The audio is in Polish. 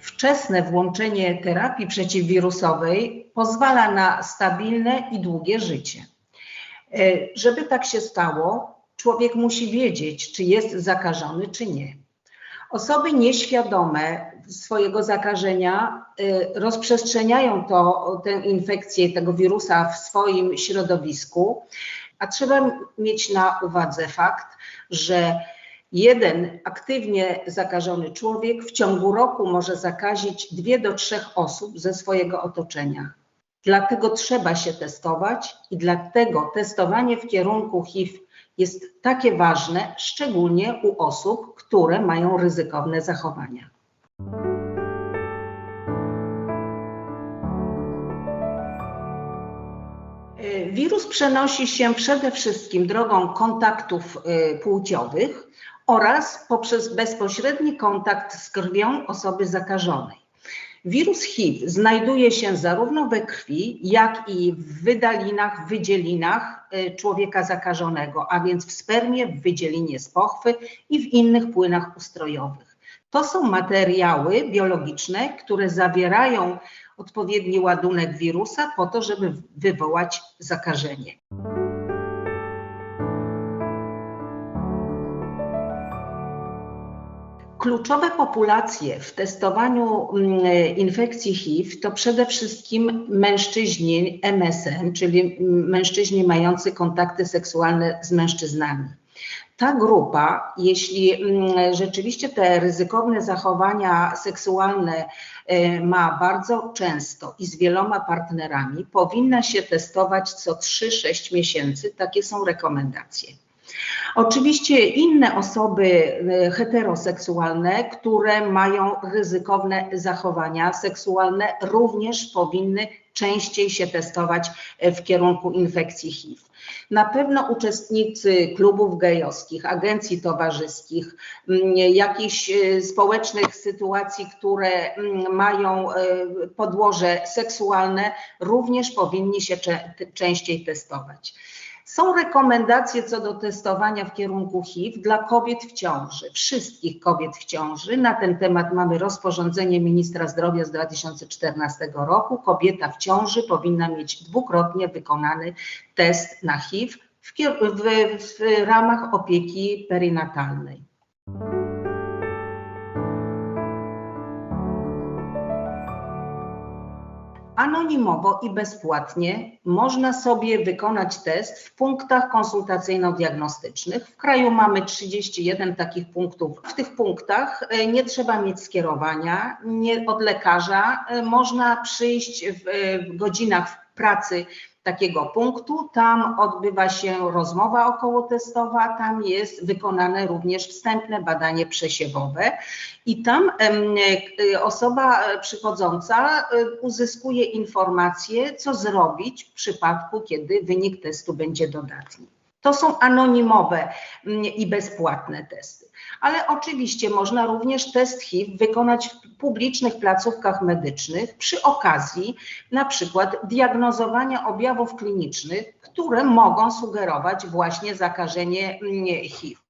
Wczesne włączenie terapii przeciwwirusowej pozwala na stabilne i długie życie. E, Żeby tak się stało, człowiek musi wiedzieć, czy jest zakażony, czy nie. Osoby nieświadome swojego zakażenia y, rozprzestrzeniają to, tę infekcję tego wirusa w swoim środowisku, a trzeba mieć na uwadze fakt, że jeden aktywnie zakażony człowiek w ciągu roku może zakazić dwie do trzech osób ze swojego otoczenia. Dlatego trzeba się testować i dlatego testowanie w kierunku HIV jest takie ważne, szczególnie u osób, które mają ryzykowne zachowania. Wirus przenosi się przede wszystkim drogą kontaktów y, płciowych oraz poprzez bezpośredni kontakt z krwią osoby zakażonej. Wirus HIV znajduje się zarówno we krwi, jak i w wydalinach, wydzielinach y, człowieka zakażonego, a więc w spermie, w wydzielinie z pochwy i w innych płynach ustrojowych. To są materiały biologiczne, które zawierają odpowiedni ładunek wirusa po to, żeby wywołać zakażenie. Kluczowe populacje w testowaniu mm, infekcji HIV to przede wszystkim mężczyźni MSM, czyli mężczyźni mający kontakty seksualne z mężczyznami. Ta grupa, jeśli mm, rzeczywiście te ryzykowne zachowania seksualne e, ma bardzo często i z wieloma partnerami, powinna się testować co 3-6 miesięcy. Takie są rekomendacje. Oczywiście inne osoby e, heteroseksualne, które mają ryzykowne zachowania seksualne, również powinny częściej się testować e, w kierunku infekcji HIV. Na pewno uczestnicy klubów gejowskich, agencji towarzyskich, mm, jakichś e, społecznych sytuacji, które mm, mają podłoże seksualne, również powinni się częściej testować. Są rekomendacje co do testowania w kierunku HIV dla kobiet w ciąży, wszystkich kobiet w ciąży. Na ten temat mamy rozporządzenie ministra zdrowia z 2014 roku. Kobieta w ciąży powinna mieć dwukrotnie wykonany test na HIV w, w, w ramach opieki perinatalnej. Anonimowo i bezpłatnie można sobie wykonać test w punktach konsultacyjno-diagnostycznych. W kraju mamy 31 takich punktów. W tych punktach e, nie trzeba mieć skierowania nie od lekarza. E, można przyjść w, w godzinach pracy takiego punktu. Tam odbywa się rozmowa okołotestowa, tam jest wykonane również wstępne badanie przesiewowe i tam e, osoba przychodząca e, uzyskuje informację, co zrobić w przypadku, kiedy wynik testu będzie dodatni. To są anonimowe i bezpłatne testy. Ale oczywiście można również test HIV wykonać w publicznych placówkach medycznych przy okazji na przykład diagnozowania objawów klinicznych, które mogą sugerować właśnie zakażenie HIV.